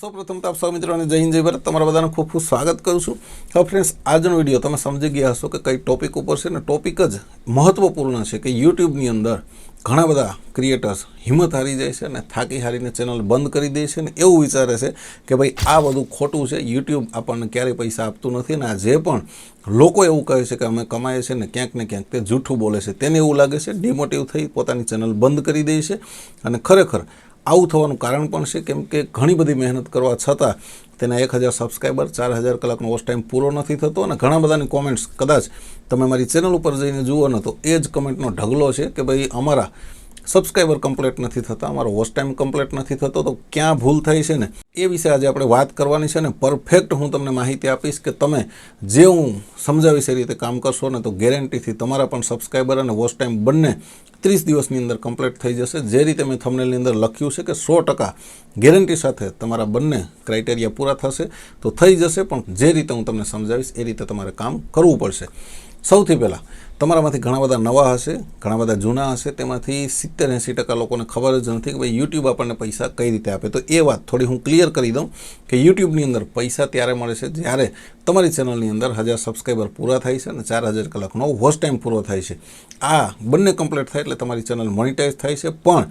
સૌપ્રથમ તો આપ સૌ મિત્રોને જય હિન્દ, જય ભારત. તમારા બધાનું ખૂબ ખૂબ સ્વાગત કરું છું. હવે ફ્રેન્ડ્સ આજનો વીડિયો તમે સમજી ગયા હશો કે કઈ ટોપિક ઉપર છે ને ટોપિક જ મહત્વપૂર્ણ છે કે યુટ્યુબની અંદર ઘણા બધા ક્રિએટર્સ હિંમત હારી જાય છે અને થાકી હારીને ચેનલ બંધ કરી દે છે ને એવું વિચારે છે કે ભાઈ આ બધું ખોટું છે. યુટ્યુબ આપણને ક્યારેય પૈસા આપતું નથી અને આ જે પણ લોકો એવું કહે છે કે અમે કમાઈએ છીએ ને ક્યાંક ને ક્યાંક તે જૂઠું બોલે છે. તેને એવું લાગે છે ડિમોટિવ થઈ પોતાની ચેનલ બંધ કરી દે છે અને ખરેખર આવું થવાનું કારણ પણ છે, કેમ કે ઘણી બધી મહેનત કરવા છતાં તેના એક હજાર સબસ્ક્રાઈબર ચાર હજાર કલાકનો વોચ ટાઈમ પૂરો નથી થતો અને ઘણા બધાની કોમેન્ટ્સ કદાચ તમે મારી ચેનલ ઉપર જઈને જુઓ ને તો એ જ કમેન્ટનો ઢગલો છે કે ભાઈ અમારા સબસ્ક્રાઈબર કમ્પ્લીટ નથી થતા, અમારો વોચ ટાઈમ કમ્પ્લીટ નથી થતો, તો ક્યાં ભૂલ થઈ છે ને? એ વિશે આજે આપણે વાત કરવાની છે ને પરફેક્ટ હું તમને માહિતી આપીશ કે તમે જે હું સમજાવીશ એ રીતે કામ કરશો ને, તો ગેરંટીથી તમારા પણ સબસ્ક્રાઈબર અને વોચ ટાઈમ બંને ત્રીસ દિવસની અંદર કમ્પ્લીટ થઈ જશે. જે રીતે મેં થંબનેલની અંદર લખ્યું છે કે સો ટકા ગેરંટી સાથે તમારા બંને ક્રાઇટેરિયા પૂરા થશે, તો થઈ જશે, પણ જે રીતે હું તમને સમજાવીશ એ રીતે તમારે કામ કરવું પડશે. સૌથી પહેલાં, તમારામાંથી ઘણા બધા નવા હશે, ઘણા બધા જૂના હશે, તેમાંથી સિત્તેર એંસી ટકા લોકોને ખબર જ નથી કે ભાઈ યુટ્યુબ આપણને પૈસા કઈ રીતે આપે. તો એ વાત થોડી હું ક્લિયર કરી દઉં કે યુટ્યુબની અંદર પૈસા ત્યારે મળે છે જ્યારે તમારી ચેનલની અંદર હજાર સબસ્ક્રાઈબર પૂરા થાય છે અને ચાર હજાર કલાકનો વોચ ટાઈમ પૂરો થાય છે. આ બંને કમ્પ્લીટ થાય એટલે તમારી ચેનલ મોનિટાઈઝ થાય છે. પણ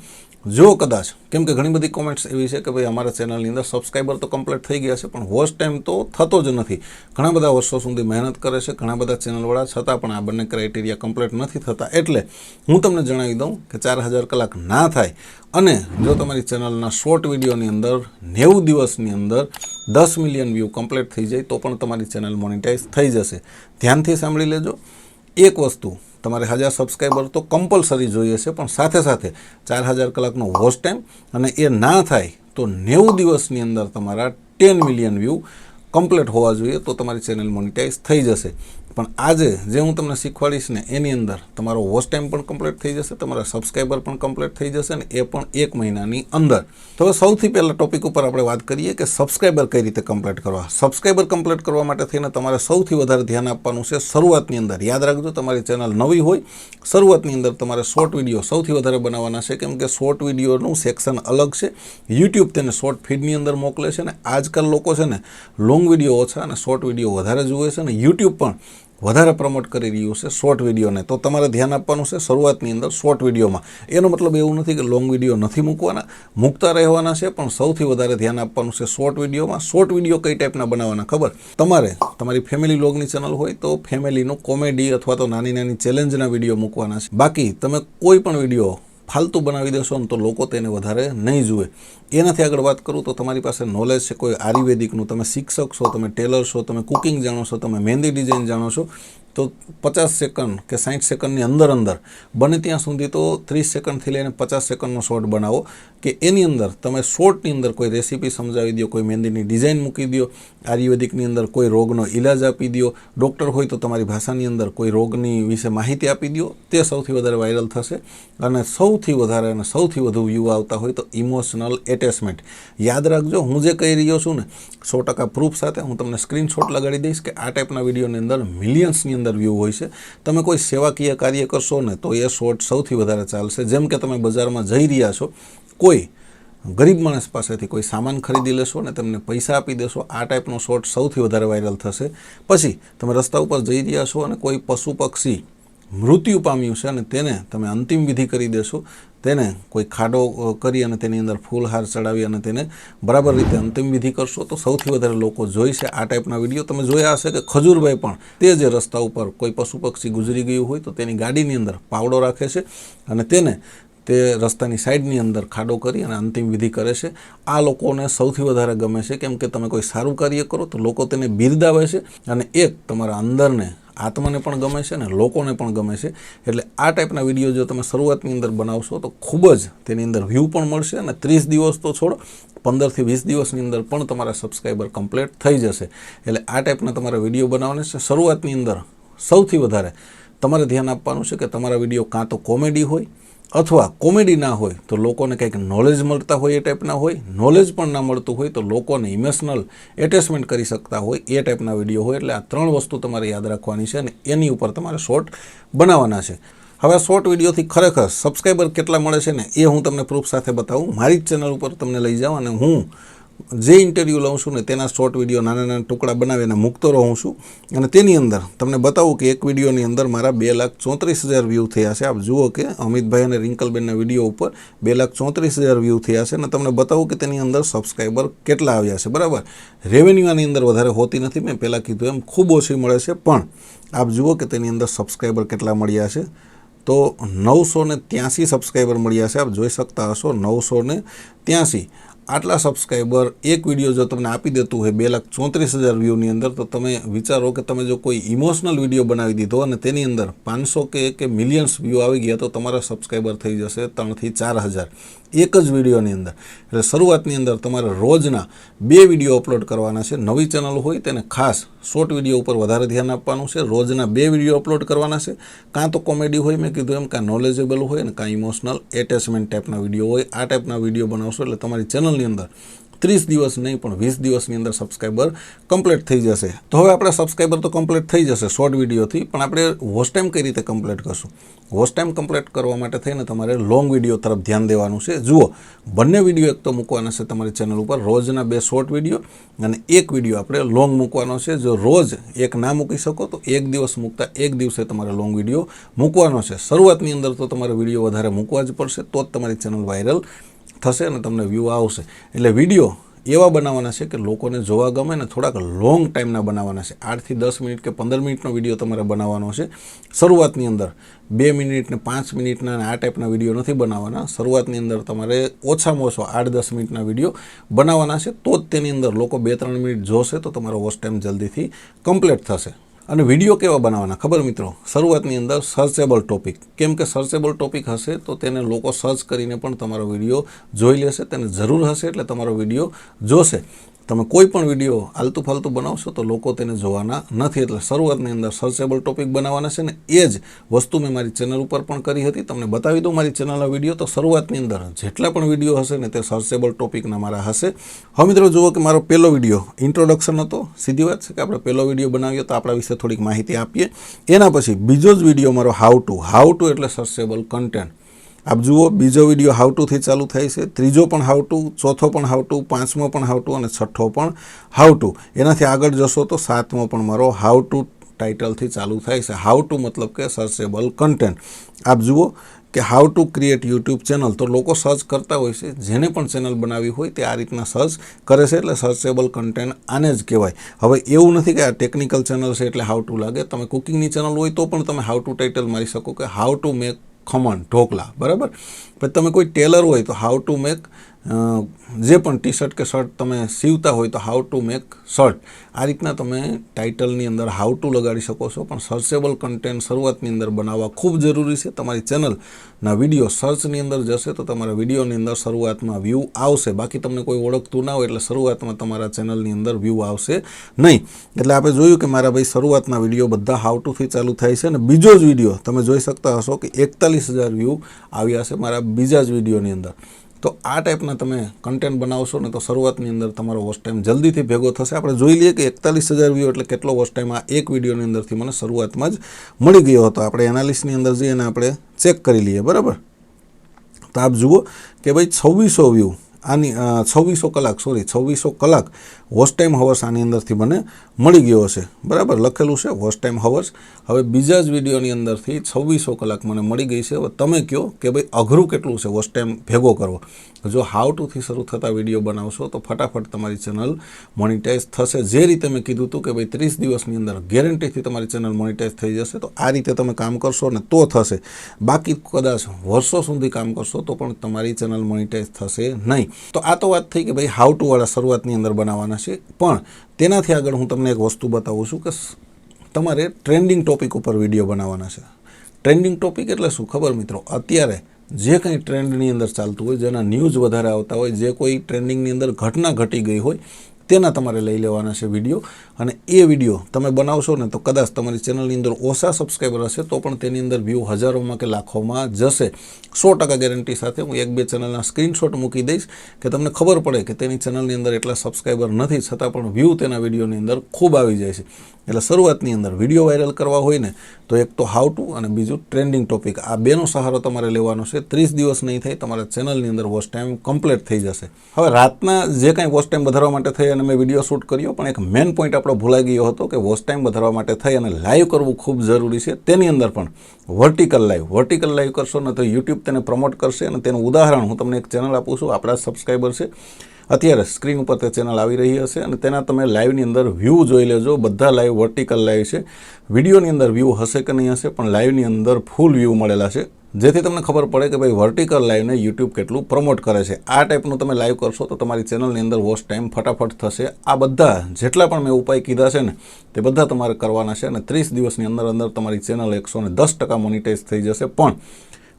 જો કદાચ, કેમ કે ઘણી બધી કોમેન્ટ્સ એવી છે કે ભાઈ અમારા ચેનલની અંદર સબસ્ક્રાઈબર તો કમ્પ્લીટ થઈ ગયા છે, પણ વોચ ટાઈમ તો થતો જ નથી. ઘણા બધા વર્ષો સુધી મહેનત કરે છે, ઘણા બધા ચેનલવાળા છતાં પણ આ બંને ક્રાઇટેરિયા કમ્પ્લીટ નથી થતા. એટલે હું તમને જણાવી દઉં કે ચાર હજાર કલાક ના થાય અને જો તમારી ચેનલના શોર્ટ વિડીયોની અંદર, નેવું દિવસની અંદર દસ મિલિયન વ્યૂ કમ્પ્લીટ થઈ જાય, તો પણ તમારી ચેનલ મોનિટાઈઝ થઈ જશે. ધ્યાનથી સાંભળી લેજો. એક વસ્તુ તમારે હજાર સબસ્ક્રાઈબર તો કમ્પલસરી જોઈએ છે, પણ સાથે સાથે ચાર હજાર કલાકનો વોચ ટાઈમ અને એ ના થાય તો નેવું દિવસની અંદર તમારા ટેન મિલિયન વ્યૂ કમ્પ્લીટ હોવા જોઈએ તો તમારી ચેનલ મોનિટાઇઝ થઈ જશે. પણ આજે જે હું તમને શીખવાડીશ ને એની અંદર તમારો વોચ ટાઈમ પણ કમ્પ્લીટ થઈ જશે, તમારા સબસ્ક્રાઈબર પણ કમ્પ્લીટ થઈ જશે ને એ પણ એક મહિનાની અંદર. તો સૌથી પહેલાં ટોપિક ઉપર આપણે વાત કરીએ કે સબસ્ક્રાઈબર કઈ રીતે કમ્પ્લીટ કરવા? સબસ્ક્રાઈબર કમ્પ્લીટ કરવા માટે થઈને તમારે સૌથી વધારે ધ્યાન આપવાનું છે શરૂઆતની અંદર. યાદ રાખજો, તમારી ચેનલ નવી હોય, શરૂઆતની અંદર તમારે શોર્ટ વીડિયો સૌથી વધારે બનાવવાના છે. કેમ કે શોર્ટ વિડીયોનું સેક્શન અલગ છે. યુટ્યુબ તેને શોર્ટ ફીડની અંદર મોકલે છે ને. આજકાલ લોકો છે ને લોંગ વીડિયો ઓછા અને શોર્ટ વીડિયો વધારે જુએ છે ને. યુટ્યુબ પણ વધારે પ્રમોટ કરી રહ્યું છે શોર્ટ વિડીયોને તો તમારે ધ્યાન આપવાનું છે શરૂઆતની અંદર શોર્ટ વિડીયોમાં એનો મતલબ એવું નથી કે લોંગ વીડિયો નથી મૂકવાના. મૂકતા રહેવાના છે, પણ સૌથી વધારે ધ્યાન આપવાનું છે શોર્ટ વિડીયોમાં શોર્ટ વીડિયો કઈ ટાઈપના બનાવવાના? ખબર? તમારે, તમારી ફેમિલી લોગની ચેનલ હોય તો ફેમિલીનું કોમેડી અથવા તો નાની નાની ચેલેન્જના વીડિયો મૂકવાના છે. બાકી તમે કોઈ પણ વીડિયો ફાલતુ બનાવી દેશો ને તો લોકો તેને વધારે નહીં જુએ. એનાથી આગળ વાત કરું તો તમારી પાસે નોલેજ છે, કોઈ આયુર્વેદિકનું. તમે શિક્ષક છો, તમે ટેલર છો, તમે કુકિંગ જાણો છો, તમે મહેંદી ડિઝાઇન જાણો છો. તો પચાસ સેકન્ડ કે સાઠ સેકન્ડની અંદર અંદર, બને ત્યાં સુધી તો ત્રીસ સેકન્ડથી લઈને પચાસ સેકન્ડનો શોર્ટ બનાવો કે એની અંદર તમે શોર્ટની અંદર કોઈ રેસીપી સમજાવી દો કોઈ મહેંદીની ડિઝાઇન મૂકી દો આયુર્વેદિકની અંદર કોઈ રોગનો ઇલાજ આપી દો ડૉક્ટર હોય તો તમારી ભાષાની અંદર કોઈ રોગની વિશે માહિતી આપી દો તે સૌથી વધારે વાયરલ થશે. અને સૌથી વધારે અને સૌથી વધુ વ્યૂ આવતા હોય તો ઇમોશનલ એટેચમેન્ટ યાદ રાખજો, હું જે કહી રહ્યો છું ને, સો ટકા પ્રૂફ સાથે હું તમને સ્ક્રીનશોટ લગાડી દઈશ કે આ ટાઈપના વિડીયોની અંદર મિલિયન્સની અંદર વ્યૂ હોય છે, તમે કોઈ સેવાકીય કાર્ય કરશો ને તો એ શોર્ટ સૌથી વધારે ચાલશે. જેમ કે તમે બજારમાં જઈ રહ્યા છો, કોઈ ગરીબ માણસ પાસેથી કોઈ સામાન ખરીદી લેશો ને તેમને પૈસા આપી દેશો, આ ટાઈપનો શોર્ટ સૌથી વધારે વાયરલ થશે. પછી તમે રસ્તા ઉપર જઈ રહ્યા છો અને કોઈ પશુ પક્ષી મૃત્યુ પામ્યું છે અને તેને તમે અંતિમ વિધિ કરી દેશો તેને કોઈ ખાડો કરી અને તેની અંદર ફૂલહાર ચડાવી અને તેને બરાબર રીતે અંતિમ વિધિ કરશો તો સૌથી વધારે લોકો જોઈશે આ ટાઈપના વીડિયો. તમે જોયા હશે કે ખજૂરભાઈ પણ તે જે રસ્તા ઉપર કોઈ પશુ પક્ષી ગુજરી ગયું હોય તો તેની ગાડીની અંદર પાવડો રાખે છે અને તેને તે રસ્તાની સાઈડની અંદર ખાડો કરી અને અંતિમ વિધિ કરે છે. આ લોકોને સૌથી વધારે ગમે છે કેમ કે તમે કોઈ સારું કાર્ય કરો તો લોકો તેને બિરદાવે છે અને એક તમારા અંદરને આત્માને પણ ગમે છે અને લોકોને પણ ગમે છે. એટલે આ ટાઈપના વીડિયો જો તમે શરૂઆતની અંદર બનાવશો તો ખૂબ જ તેની અંદર વ્યૂ પણ મળશે અને ત્રીસ દિવસ તો છોડો, પંદરથી વીસ દિવસની અંદર પણ તમારા સબસ્ક્રાઈબર કમ્પ્લીટ થઈ જશે. એટલે આ ટાઈપના તમારા વીડિયો બનાવવાના છે. શરૂઆતની અંદર સૌથી વધારે તમારે ધ્યાન આપવાનું છે કે તમારા વીડિયો કાં તો કોમેડી હોય અથવા કોમેડી ના હોય તો લોકોને કંઈક નોલેજ મળતા હોય એ ટાઈપના હોય નોલેજ પણ ના મળતું હોય તો લોકોને ઇમોશનલ એટેચમેન્ટ કરી શકતા હોય એ ટાઈપના વીડિયો હોય. એટલે આ ત્રણ વસ્તુ તમારે યાદ રાખવાની છે અને એની ઉપર તમારે શોર્ટ બનાવવાના છે. હવે શોર્ટ વિડીયોથી ખરેખર સબસ્ક્રાઈબર કેટલા મળે છે ને એ હું તમને પ્રૂફ સાથે બતાવું. મારી જ ચેનલ ઉપર તમને લઈ જાઉં અને હું જે ઇન્ટરવ્યૂ લઉં છું ને તેના શોર્ટ વીડિયો નાના નાના ટુકડા બનાવીને મૂકતો રહું છું. અને તેની અંદર તમને બતાવું કે એક વિડીયોની અંદર મારા બે લાખ ચોત્રીસ હજાર વ્યૂ થયા છે. આપ જુઓ કે અમિતભાઈ અને રિંકલબેનના વીડિયો ઉપર બે લાખ ચોત્રીસ હજાર વ્યૂ થયા છે અને તમને બતાવું કે તેની અંદર સબસ્ક્રાઈબર કેટલા આવ્યા છે. બરાબર? રેવન્યુ આની અંદર વધારે હોતી નથી. મેં પહેલાં કીધું એમ ખૂબ ઓછી મળે છે. પણ આપ જુઓ કે તેની અંદર સબસ્ક્રાઈબર કેટલા મળ્યા છે. તો નવસો ને ત્યાંસી સબસ્ક્રાઈબર મળ્યા છે. આપ જોઈ શકતા હશો નવસો ને ત્યાંસી. આટલા સબસ્ક્રાઈબર એક વીડિયો જો તમને આપી દેતું હોય બે લાખ ચોત્રીસ હજાર વ્યૂની અંદર, તો તમે વિચારો કે તમે જો કોઈ ઇમોશનલ વીડિયો બનાવી દીધો અને તેની અંદર પાંચસો કે કે મિલિયન્સ વ્યૂ આવી ગયા, તો તમારા સબસ્ક્રાઈબર થઈ જશે ત્રણથી ચાર હજાર. એક જ વિડીયોની અંદર. એટલે શરૂઆતની અંદર તમારે રોજના બે વીડિયો અપલોડ કરવાના છે. નવી ચેનલ હોય તેને ખાસ શોર્ટ વીડિયો ઉપર વધારે ધ્યાન આપવાનું છે. રોજના બે વીડિયો અપલોડ કરવાના છે. કાં તો કોમેડી હોય, મેં કીધું એમ, કાં નોલેજેબલ હોય અને કાં ઇમોશનલ એટેચમેન્ટ ટાઈપના વીડિયો હોય. આ ટાઈપના વીડિયો બનાવશો એટલે તમારી ચેનલની અંદર ત્રીસ દિવસ નહીં, પણ વીસ દિવસની અંદર સબસ્ક્રાઈબર કમ્પ્લીટ થઈ જશે. તો હવે આપણે સબસ્ક્રાઈબર તો કમ્પ્લીટ થઈ જશે શોર્ટ વિડીયોથી પણ આપણે વોચ ટાઈમ કઈ રીતે કમ્પ્લીટ કરશું? વોચ ટાઈમ કમ્પ્લીટ કરવા માટે થઈને તમારે લોંગ વીડિયો તરફ ધ્યાન દેવાનું છે. જુઓ, બંને વીડિયો એક તો મૂકવાના છે તમારી ચેનલ ઉપર, રોજના બે શોર્ટ વીડિયો અને એક વીડિયો આપણે લોંગ મૂકવાનો છે. જો રોજ એક ના મૂકી શકો, તો એક દિવસ મૂકતા એક દિવસે તમારે લોંગ વીડિયો મૂકવાનો છે. શરૂઆતની અંદર તો તમારે વીડિયો વધારે મૂકવા જ પડશે, તો જ તમારી ચેનલ વાયરલ થશે અને તમને વ્યૂ આવશે. એટલે વીડિયો એવા બનાવવાના છે કે લોકોને જોવા ગમે ને થોડાક લોંગ ટાઈમના બનાવવાના છે. આઠથી દસ મિનિટ કે પંદર મિનિટનો વીડિયો તમારે બનાવવાનો છે. શરૂઆતની અંદર બે મિનિટ ને પાંચ મિનિટના આ ટાઈપના વીડિયો નથી બનાવવાના. શરૂઆતની અંદર તમારે ઓછામાં ઓછો આઠ દસ મિનિટના વીડિયો બનાવવાના છે. તો જ તેની અંદર લોકો બે ત્રણ મિનિટ જોશે તો તમારો વોચ ટાઈમ જલ્દીથી કમ્પ્લીટ થશે. અને વીડિયો કેવા બનાવવાના? ખબર મિત્રો? શરૂઆતની અંદર સર્ચેબલ ટોપિક કેમ કે સર્ચેબલ ટોપિક હશે તો તેને લોકો સર્ચ કરીને પણ તમારો વીડિયો જોઈ લેશે, તેને જરૂર હશે એટલે તમારો વીડિયો જોશે. તમે કોઈ પણ વીડિયો આલતુ ફાલતુ બનાવશો તો લોકો તેને જોવાના નથી. એટલે શરૂઆતની અંદર સર્ચેબલ ટોપિક બનાવવાના છે ને એ જ વસ્તુ મેં મારી ચેનલ ઉપર પણ કરી હતી. તમને બતાવી દઉં મારી ચેનલના વીડિયો તો શરૂઆતની અંદર જેટલા પણ વીડિયો હશે ને તે સર્ચેબલ ટોપિકના મારા હશે. હવે મિત્રો જુઓ કે મારો પહેલો વીડિયો ઇન્ટ્રોડક્શન હતો. સીધી વાત છે કે આપણે પહેલો વીડિયો બનાવીએ તો આપણા વિશે થોડીક માહિતી આપીએ. એના પછી બીજો જ વીડિયો મારો હાઉ ટુ હાઉ ટુ એટલે સર્ચેબલ કન્ટેન્ટ આપ જુઓ, બીજો વીડિયો હાઉ ટુથી ચાલુ થાય છે. ત્રીજો પણ હાઉ ટુ ચોથો પણ હાઉ ટુ પાંચમો પણ હાઉ ટુ અને છઠ્ઠો પણ હાઉ ટુ એનાથી આગળ જશો તો સાતમો પણ મારો હાઉ ટુ ટાઇટલથી ચાલુ થાય છે. હાઉ ટુ મતલબ કે સર્ચેબલ કન્ટેન્ટ આપ જુઓ કે how to create YouTube channel તો લોકો સર્ચ કરતા હોય છે. જેને પણ ચેનલ બનાવી હોય તે આ રીતના સર્ચ કરે છે એટલે સર્ચેબલ કન્ટેન્ટ આને જ કહેવાય. હવે એવું નથી કે આ ટેકનિકલ ચેનલ છે એટલે હાઉ ટુ લાગે. તમે કુકિંગની ચેનલ હોય તો પણ તમે હાઉ ટુ ટાઇટલ મારી શકો કે how to make khaman dhokla બરાબર? પછી તમે કોઈ ટેલર હોય તો હાઉ ટુ મેક જે પણ ટી શર્ટ કે શર્ટ તમે સીવતા હોય તો હાઉ ટુ મેક શર્ટ આ રીતના તમે ટાઇટલની અંદર હાઉ ટુ લગાડી શકો છો, પણ સર્ચેબલ કન્ટેન્ટ શરૂઆતની અંદર બનાવવા ખૂબ જરૂરી છે. તમારી ચેનલના વીડિયો સર્ચની અંદર જશે તો તમારા વિડીયોની અંદર શરૂઆતમાં વ્યૂ આવશે. બાકી તમને કોઈ ઓળખતું ના હોય એટલે શરૂઆતમાં તમારા ચેનલની અંદર વ્યૂ આવશે નહીં. એટલે આપણે જોયું કે મારા ભાઈ શરૂઆતના વીડિયો બધા હાઉ ટુથી ચાલુ થાય છે અને બીજો જ વીડિયો તમે જોઈ શકતા હશો કે એકતાલીસ હજાર વ્યૂ આવ્યા છે મારા બીજા જ વિડીયોની અંદર. તો આ ટાઈપના તમે કન્ટેન્ટ બનાવશો ને તો શરૂઆતની અંદર તમારો વોચ ટાઈમ જલ્દીથી ભેગો થશે. આપણે જોઈ લઈએ કે એકતાલીસ હજાર વ્યૂ એટલે કેટલો વોચ ટાઈમ આ એક વિડીયોની અંદરથી મને શરૂઆતમાં જ મળી ગયો હતો. આપણે એનાલિસ્ટની અંદર જઈને આપણે ચેક કરી લઈએ, બરાબર? તો આપ જુઓ કે ભાઈ છવ્વીસો વ્યૂ આની છવ્વીસો કલાક સોરી છવ્વીસો કલાક વોચ ટાઈમ હવર્સ આની અંદરથી મને મળી ગયો હશે. બરાબર? લખેલું છે વોચ ટાઈમ હવર્સ હવે બીજા જ વિડીયોની અંદરથી છવ્વીસો કલાક મને મળી ગઈ છે. હવે તમે કહો કે ભાઈ અઘરું કેટલું છે વોચ ટાઈમ ભેગો કરવો? જો હાઉ ટુથી શરૂ થતા વીડિયો બનાવશો તો ફટાફટ તમારી ચેનલ મોનિટાઈઝ થશે. જે રીતે મેં કીધું હતું કે ભાઈ ત્રીસ દિવસની અંદર ગેરંટીથી તમારી ચેનલ મોનિટાઈઝ થઈ જશે તો આ રીતે તમે કામ કરશો ને તો થશે. બાકી કદાચ વર્ષો સુધી કામ કરશો તો પણ તમારી ચેનલ મોનિટાઈઝ થશે નહીં. તો આ તો વાત થઈ કે ભાઈ હાઉ ટુવાળા શરૂઆતની અંદર બનાવવાના છે. પણ તેનાથી આગળ હું તમને એક વસ્તુ બતાવું છું કે તમારે ટ્રેન્ડિંગ ટોપિક ઉપર વીડિયો બનાવવાના છે. ટ્રેન્ડિંગ ટોપિક એટલે શું? ખબર મિત્રો? અત્યારે જે કંઈ ટ્રેન્ડની અંદર ચાલતું હોય, જેના ન્યૂઝ વધારે આવતા હોય, જે કોઈ ટ્રેન્ડિંગની અંદર ઘટના ઘટી ગઈ હોય તેના તમારે લઈ લેવાના છે વીડિયો અને એ વીડિયો તમે બનાવશો ને તો કદાચ તમારી ચેનલની અંદર ઓછા સબસ્ક્રાઈબર હશે, તો પણ તેની અંદર વ્યૂ હજારોમાં કે લાખોમાં જશે. સો ટકા ગેરંટી સાથે હું એક બે ચેનલના સ્ક્રીનશોટ મૂકી દઈશ કે તમને ખબર પડે કે તેની ચેનલની અંદર એટલા સબસ્ક્રાઈબર નથી, છતાં પણ વ્યૂ તેના વિડીયોની અંદર ખૂબ આવી જાય છે. એટલે શરૂઆતની અંદર વીડિયો વાયરલ કરવા હોય ને, તો એક તો હાઉ ટુ અને બીજું ટ્રેન્ડિંગ ટોપિક આ બેનો સહારો તમારે લેવાનો છે. ત્રીસ દિવસ નહીં થાય, તમારા ચેનલની અંદર વોચ ટાઈમ કમ્પ્લીટ થઈ જશે. હવે રાતના જે કાંઈ વોચ ટાઈમ વધારવા માટે થઈ અને મેં વીડિયો શૂટ કર્યો, પણ એક મેન પોઈન્ટ આપણો ભૂલાઈ ગયો હતો કે વોચ ટાઈમ વધારવા માટે થઈ અને લાઈવ કરવું ખૂબ જરૂરી છે. તેની અંદર પણ વર્ટિકલ લાઈવ વર્ટિકલ લાઈવ કરશો ને તો યુટ્યુબ તેને પ્રમોટ કરશે અને તેનું ઉદાહરણ હું તમને એક ચેનલ આપું છું, આપણા સબસ્ક્રાઈબર છે. અત્યારે સ્ક્રીન ઉપર તે ચેનલ આવી રહી હશે અને તેના તમે લાઈવની અંદર વ્યૂ જોઈ લેજો. બધા લાઈવ વર્ટિકલ લાઈવ છે. વિડીયોની અંદર વ્યૂ હશે કે નહીં હશે, પણ લાઈવની અંદર ફૂલ વ્યૂ મળેલા છે. જેથી તમને ખબર પડે કે ભાઈ વર્ટિકલ લાઈવને યુટ્યુબ કેટલું પ્રમોટ કરે છે. આ ટાઈપનું તમે લાઈવ કરશો તો તમારી ચેનલની અંદર વોચ ટાઈમ ફટાફટ થશે. આ બધા જેટલા પણ મેં ઉપાય કીધા છે ને, તે બધા તમારે કરવાના છે અને ત્રીસ દિવસની અંદર અંદર તમારી ચેનલ એકસો ને દસ ટકા મોનિટાઇઝ થઈ જશે. પણ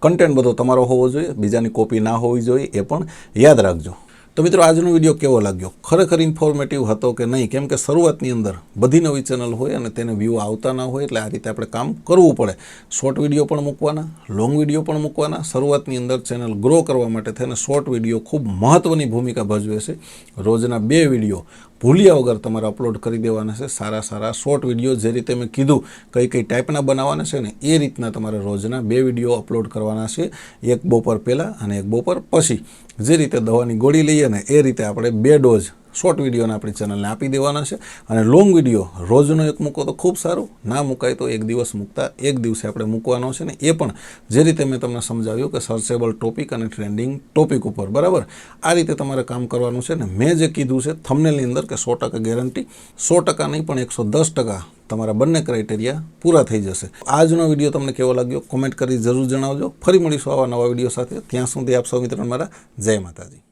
કન્ટેન્ટ બધો તમારો હોવો જોઈએ, બીજાની કોપી ના હોવી જોઈએ, એ પણ યાદ રાખજો. તો મિત્રો, આજનો વીડિયો કેવો લાગ્યો? ખરેખર ઇન્ફોર્મેટિવ હતો કે નહીં? કેમ કે શરૂઆતની અંદર બધી નવી ચેનલ હોય અને તેને વ્યૂ આવતા ના હોય એટલે આ રીતે આપણે કામ કરવું પડે. શોર્ટ વીડિયો પણ મૂકવાના લોંગ વીડિયો પણ મૂકવાના. શરૂઆતની અંદર ચેનલ ગ્રો કરવા માટે થઈને શોર્ટ વીડિયો ખૂબ મહત્ત્વની ભૂમિકા ભજવે છે. રોજના બે વીડિયો ભૂલ્યા વગર તમારે અપલોડ કરી દેવાના છે. સારા સારા શોર્ટ વીડિયો જે રીતે મેં કીધું, કઈ કઈ ટાઈપના બનાવવાના છે ને, એ રીતના તમારે રોજના બે વીડિયો અપલોડ કરવાના છે. એક બપોર પહેલાં અને એક બપોર પછી. જે રીતે દવાની ગોળી લઈએ ને, એ રીતે આપણે બે ડોઝ શોર્ટ વિડીયોને આપણી ચેનલને આપી દેવાના છે. અને લોંગ વીડિયો રોજનો એક મૂકો તો ખૂબ સારું. ના મુકાય તો એક દિવસ મૂકતા એક દિવસે આપણે મૂકવાનો છે ને એ પણ જે રીતે મેં તમને સમજાવ્યું કે સર્ચેબલ ટોપિક અને ટ્રેન્ડિંગ ટોપિક ઉપર, બરાબર? આ રીતે તમારે કામ કરવાનું છે ને મેં જે કીધું છે થમનેલની અંદર કે સો ટકા ગેરંટી સો ટકા નહીં પણ એકસો દસ ટકા તમારા બંને ક્રાઇટેરિયા પૂરા થઈ જશે. આજનો વીડિયો તમને કેવો લાગ્યો? કોમેન્ટ કરી જરૂર જણાવજો. ફરી મળીશું આવા નવા વીડિયો સાથે. ત્યાં સુધી આપ સૌ મિત્રો મારા જય માતાજી.